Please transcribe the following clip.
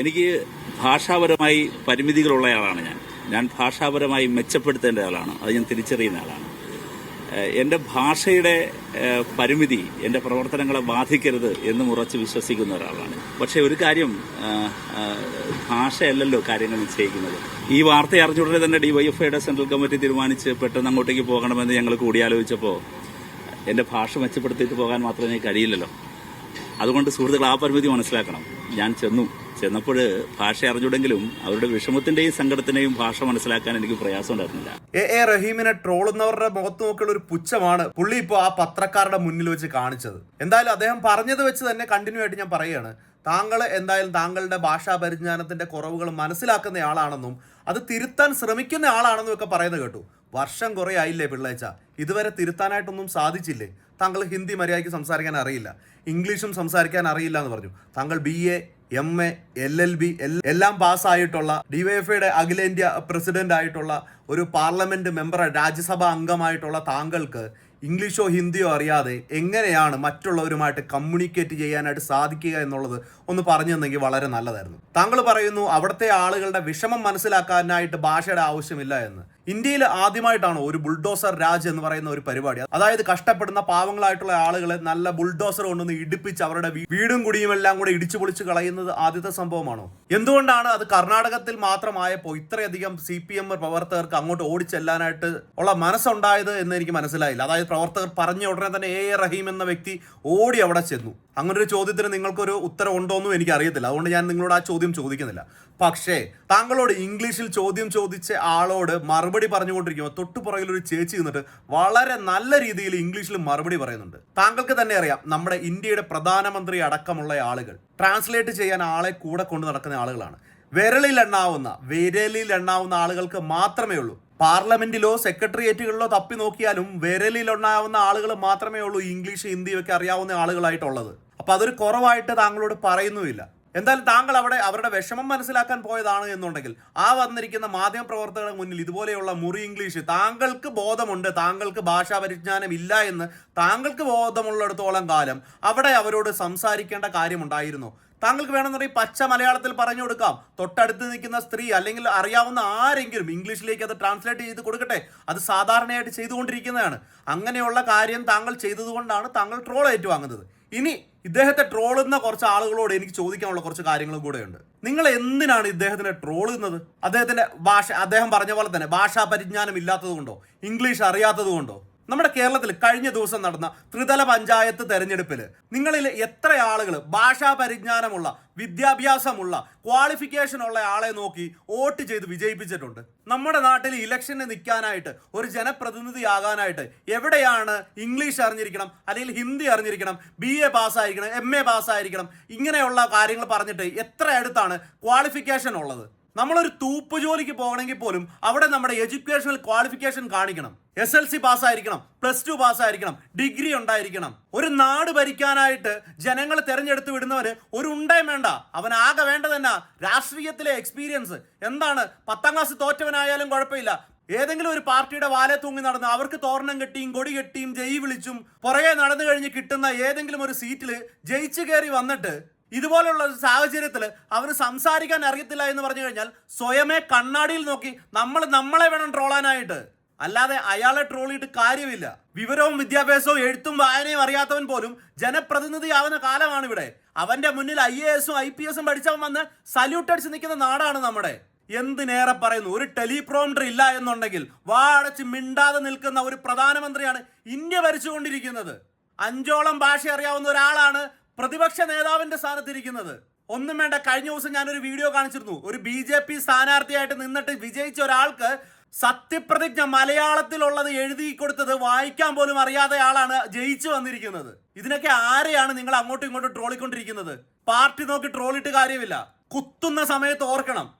എനിക്ക് ഭാഷാപരമായി പരിമിതികളുള്ള ആളാണ് ഞാൻ. ഞാൻ ഭാഷാപരമായി മെച്ചപ്പെടുത്തേണ്ട ആളാണ്. അത് ഞാൻ തിരിച്ചറിയുന്ന ആളാണ്. എന്റെ ഭാഷയുടെ പരിമിതി എന്റെ പ്രവർത്തനങ്ങളെ ബാധിക്കരുത് എന്ന് ഉറച്ച് വിശ്വസിക്കുന്ന ഒരാളാണ്. പക്ഷേ ഒരു കാര്യം ഭാഷയല്ലല്ലോ കാര്യങ്ങൾ നിശ്ചയിക്കുന്നത്. ഈ വാർത്ത അറിഞ്ഞുടനെ തന്നെ ഡിവൈഎഫ്ഐയുടെ സെൻട്രൽ കമ്മിറ്റി തീരുമാനിച്ച് പെട്ടെന്ന് അങ്ങോട്ടേക്ക് പോകണമെന്ന് ഞങ്ങൾ കൂടിയാലോചിച്ചപ്പോൾ എന്റെ ഭാഷ മെച്ചപ്പെടുത്തിയിട്ട് പോകാൻ മാത്രമേ കഴിയില്ലല്ലോ. അതുകൊണ്ട് സുഹൃത്തുക്കൾ ആ പരിമിതി മനസ്സിലാക്കണം. ഞാൻ ചെന്നു. ചെന്നപ്പോൾ ഭാഷ അറിഞ്ഞുടെങ്കിലും അവരുടെ വിഷമത്തിന്റെയും സങ്കടത്തിന്റെയും ഭാഷ മനസ്സിലാക്കാൻ എനിക്ക് പ്രയാസം ഉണ്ടായിരുന്നില്ല. എ എ റഹീമിനെ ട്രോളുന്നവരുടെ മുഖത്ത് നോക്കിയുള്ള ഒരു പുച്ഛമാണ് പുള്ളി ഇപ്പോൾ ആ പത്രക്കാരുടെ മുന്നിൽ വെച്ച് കാണിച്ചത്. എന്തായാലും അദ്ദേഹം പറഞ്ഞത് വെച്ച് തന്നെ കണ്ടിന്യൂ ആയിട്ട് ഞാൻ പറയുകയാണ്. താങ്കൾ എന്തായാലും താങ്കളുടെ ഭാഷാ പരിജ്ഞാനത്തിന്റെ കുറവുകൾ മനസ്സിലാക്കുന്ന ആളാണെന്നും അത് തിരുത്താൻ ശ്രമിക്കുന്ന ആളാണെന്നും ഒക്കെ പറയുന്നത് കേട്ടു. വർഷം കുറെ ആയില്ലേ പിള്ളേച്ച? ഇതുവരെ തിരുത്താനായിട്ടൊന്നും സാധിച്ചില്ലേ? താങ്കൾ ഹിന്ദി മര്യാദയ്ക്ക് സംസാരിക്കാൻ അറിയില്ല. ഇംഗ്ലീഷും സംസാരിക്കാൻ അറിയില്ല എന്ന് പറഞ്ഞു. താങ്കൾ B A M A L L B എല്ലാം പാസ്സായിട്ടുള്ള ഡിവൈഎഫ്ഐയുടെ അഖിലേന്ത്യാ പ്രസിഡന്റ് ആയിട്ടുള്ള ഒരു പാർലമെന്റ് മെമ്പർ രാജ്യസഭാ അംഗമായിട്ടുള്ള താങ്കൾക്ക് ഇംഗ്ലീഷോ ഹിന്ദിയോ അറിയാതെ എങ്ങനെയാണ് മറ്റുള്ളവരുമായിട്ട് കമ്മ്യൂണിക്കേറ്റ് ചെയ്യാനായിട്ട് സാധിക്കുക എന്നുള്ളത് ഒന്ന് പറഞ്ഞു തന്നെങ്കിൽ വളരെ നല്ലതായിരുന്നു. താങ്കൾ പറയുന്നു അവിടുത്തെ ആളുകളുടെ വിഷമം മനസ്സിലാക്കാനായിട്ട് ഭാഷയുടെ ആവശ്യമില്ല എന്ന്. ഇന്ത്യയിൽ ആദ്യമായിട്ടാണ് ഒരു ബുൾഡോസർ രാജ് എന്ന് പറയുന്ന ഒരു പരിപാടി. അതായത് കഷ്ടപ്പെടുന്ന പാവങ്ങളായിട്ടുള്ള ആളുകളെ നല്ല ബുൾഡോസർ കൊണ്ടൊന്ന് ഇടിപ്പിച്ച് അവരുടെ വീടും കുടിയും എല്ലാം കൂടെ ഇടിച്ചു പൊളിച്ച് കളയുന്നത് ആദ്യത്തെ സംഭവമാണോ? എന്തുകൊണ്ടാണ് അത് കർണാടകത്തിൽ മാത്രമായപ്പോൾ ഇത്രയധികം സി പി എം പ്രവർത്തകർക്ക് അങ്ങോട്ട് ഓടിച്ചെല്ലാനായിട്ട് ഉള്ള മനസ്സുണ്ടായത് എന്ന് എനിക്ക് മനസ്സിലായില്ല. അതായത് പ്രവർത്തകർ പറഞ്ഞ ഉടനെ തന്നെ എ റഹീം എന്ന വ്യക്തി ഓടി അവിടെ ചെന്നു. അങ്ങനെ ഒരു ചോദ്യത്തിന് നിങ്ങൾക്കൊരു ഉത്തരം ഉണ്ടോന്നും എനിക്ക് അറിയത്തില്ല അതുകൊണ്ട് ഞാൻ നിങ്ങളോട് ആ ചോദ്യം ചോദിക്കുന്നില്ല. പക്ഷേ താങ്കളോട് ഇംഗ്ലീഷിൽ ചോദ്യം ചോദിച്ച ആളോട് മറുപടി പറഞ്ഞുകൊണ്ടിരിക്കുമ്പോൾ തൊട്ടു പുറകിൽ ഒരു ചേച്ചി നിന്നിട്ട് വളരെ നല്ല രീതിയിൽ ഇംഗ്ലീഷിൽ മറുപടി പറയുന്നുണ്ട്. താങ്കൾക്ക് തന്നെ അറിയാം നമ്മുടെ ഇന്ത്യയുടെ പ്രധാനമന്ത്രി അടക്കമുള്ള ആളുകൾ ട്രാൻസ്ലേറ്റ് ചെയ്യാൻ ആളെ കൂടെ കൊണ്ട് നടക്കുന്ന ആളുകളാണ്. വിരലിൽ എണ്ണാവുന്ന വിരലിൽ എണ്ണാവുന്ന ആളുകൾക്ക് മാത്രമേ ഉള്ളൂ. പാർലമെന്റിലോ സെക്രട്ടേറിയറ്റുകളിലോ തപ്പി നോക്കിയാലും വിരലിൽ എണ്ണാവുന്ന ആളുകൾ മാത്രമേ ഉള്ളൂ ഇംഗ്ലീഷ് ഹിന്ദിയൊക്കെ അറിയാവുന്ന ആളുകളായിട്ടുള്ളത്. അപ്പൊ അതൊരു കുറവായിട്ട് താങ്കളോട് പറയുന്നുമില്ല. എന്തായാലും താങ്കൾ അവിടെ അവരുടെ വിഷമം മനസ്സിലാക്കാൻ പോയതാണ് എന്നുണ്ടെങ്കിൽ ആ വന്നിരിക്കുന്ന മാധ്യമ പ്രവർത്തകരുടെ മുന്നിൽ ഇതുപോലെയുള്ള മുറി ഇംഗ്ലീഷ് താങ്കൾക്ക് ബോധമുണ്ട് താങ്കൾക്ക് ഭാഷാ പരിജ്ഞാനം ഇല്ല എന്ന് താങ്കൾക്ക് ബോധമുള്ളിടത്തോളം കാലം അവിടെ അവരോട് സംസാരിക്കേണ്ട കാര്യമുണ്ടായിരുന്നു. താങ്കൾക്ക് വേണമെന്നുണ്ടെങ്കിൽ പച്ച മലയാളത്തിൽ പറഞ്ഞു കൊടുക്കാം. തൊട്ടടുത്ത് നിൽക്കുന്ന സ്ത്രീ അല്ലെങ്കിൽ അറിയാവുന്ന ആരെങ്കിലും ഇംഗ്ലീഷിലേക്ക് അത് ട്രാൻസ്ലേറ്റ് ചെയ്ത് കൊടുക്കട്ടെ. അത് സാധാരണയായിട്ട് ചെയ്തുകൊണ്ടിരിക്കുന്നതാണ്. അങ്ങനെയുള്ള കാര്യം താങ്കൾ ചെയ്തതുകൊണ്ടാണ് താങ്കൾ ട്രോൾ ഏറ്റുവാങ്ങുന്നത്. ഇനി ഇദ്ദേഹത്തെ ട്രോളുന്ന കുറച്ച് ആളുകളോട് എനിക്ക് ചോദിക്കാനുള്ള കുറച്ച് കാര്യങ്ങളും കൂടെയുണ്ട്. നിങ്ങൾ എന്തിനാണ് ഇദ്ദേഹത്തിനെ ട്രോളുന്നത്? അദ്ദേഹത്തിന്റെ ഭാഷ അദ്ദേഹം പറഞ്ഞ പോലെ തന്നെ ഭാഷാ പരിജ്ഞാനം ഇല്ലാത്തത് കൊണ്ടോ? ഇംഗ്ലീഷ് അറിയാത്തത് കൊണ്ടോ? നമ്മുടെ കേരളത്തിൽ കഴിഞ്ഞ ദിവസം നടന്ന ത്രിതല പഞ്ചായത്ത് തെരഞ്ഞെടുപ്പിൽ നിങ്ങളിൽ എത്ര ആളുകൾ ഭാഷാ പരിജ്ഞാനമുള്ള വിദ്യാഭ്യാസമുള്ള ക്വാളിഫിക്കേഷൻ ഉള്ള ആളെ നോക്കി വോട്ട് ചെയ്ത് വിജയിപ്പിച്ചിട്ടുണ്ട്? നമ്മുടെ നാട്ടിൽ ഇലക്ഷന് നിൽക്കാനായിട്ട് ഒരു ജനപ്രതിനിധിയാകാനായിട്ട് എവിടെയാണ് ഇംഗ്ലീഷ് അറിഞ്ഞിരിക്കണം അല്ലെങ്കിൽ ഹിന്ദി അറിഞ്ഞിരിക്കണം ബി എ പാസ്സായിരിക്കണം എം എ പാസ്സായിരിക്കണം ഇങ്ങനെയുള്ള കാര്യങ്ങൾ പറഞ്ഞിട്ട് എത്ര അടുത്താണ് ക്വാളിഫിക്കേഷൻ ഉള്ളത്? നമ്മളൊരു തൂപ്പ് ജോലിക്ക് പോകണമെങ്കിൽ പോലും അവിടെ നമ്മുടെ എഡ്യൂക്കേഷണൽ ക്വാളിഫിക്കേഷൻ കാണിക്കണം. എസ് എൽ സി പാസ്സായിരിക്കണം പ്ലസ് ടു പാസ്സായിരിക്കണം ഡിഗ്രി ഉണ്ടായിരിക്കണം. ഒരു നാട് ഭരിക്കാനായിട്ട് ജനങ്ങൾ തെരഞ്ഞെടുത്ത് വിടുന്നവന് ഒരു ഉണ്ടയും വേണ്ട. അവൻ ആകെ വേണ്ട തന്നെ രാഷ്ട്രീയത്തിലെ എക്സ്പീരിയൻസ് എന്താണ്? പത്താം ക്ലാസ് തോറ്റവനായാലും കുഴപ്പമില്ല. ഏതെങ്കിലും ഒരു പാർട്ടിയുടെ വാലെ തൂങ്ങി നടന്ന് അവർക്ക് തോരണം കെട്ടിയും കൊടി കെട്ടിയും ജയി വിളിച്ചും പുറകെ നടന്നു കഴിഞ്ഞ് കിട്ടുന്ന ഏതെങ്കിലും ഒരു സീറ്റിൽ ജയിച്ചു കയറി വന്നിട്ട് ഇതുപോലുള്ള ഒരു സാഹചര്യത്തിൽ അവന് സംസാരിക്കാൻ അറിയത്തില്ല എന്ന് പറഞ്ഞു കഴിഞ്ഞാൽ സ്വയമേ കണ്ണാടിയിൽ നോക്കി നമ്മൾ നമ്മളെ വേണം ട്രോളാനായിട്ട്. അല്ലാതെ അയാളെ ട്രോളിയിട്ട് കാര്യമില്ല. വിവരവും വിദ്യാഭ്യാസവും എഴുത്തും വായനയും അറിയാത്തവൻ പോലും ജനപ്രതിനിധിയാവുന്ന കാലമാണ് ഇവിടെ അവന്റെ മുന്നിൽ ഐ എ എസും ഐ പി എസും പഠിച്ചവൻ വന്ന് സല്യൂട്ട് അടിച്ച് നിൽക്കുന്ന നാടാണ് നമ്മുടെ. എന്തിനേറെ പറയുന്നു? ഒരു ടെലിപ്രോംഡർ ഇല്ല എന്നുണ്ടെങ്കിൽ വാടച്ച് മിണ്ടാതെ നിൽക്കുന്ന ഒരു പ്രധാനമന്ത്രിയാണ് ഇന്ത്യ ഭരിച്ചുകൊണ്ടിരിക്കുന്നത്. അഞ്ചോളം ഭാഷ അറിയാവുന്ന ഒരാളാണ് പ്രതിപക്ഷ നേതാവിന്റെ സ്ഥാനത്തിരിക്കുന്നത്. ഒന്നും വേണ്ട കഴിഞ്ഞ ദിവസം ഞാനൊരു വീഡിയോ കാണിച്ചിരുന്നു. ഒരു ബി ജെ പി സ്ഥാനാർത്ഥിയായിട്ട് നിന്നിട്ട് വിജയിച്ച ഒരാൾക്ക് സത്യപ്രതിജ്ഞ മലയാളത്തിലുള്ളത് എഴുതി കൊടുത്തത് വായിക്കാൻ പോലും അറിയാത്ത ആളാണ് ജയിച്ചു വന്നിരിക്കുന്നത്. ഇതിനൊക്കെ ആരെയാണ് നിങ്ങൾ അങ്ങോട്ടും ഇങ്ങോട്ടും ട്രോളിക്കൊണ്ടിരിക്കുന്നത്? പാർട്ടി നോക്കി ട്രോളിട്ട് കാര്യമില്ല. കുത്തുന്ന സമയത്ത് ഓർക്കണം.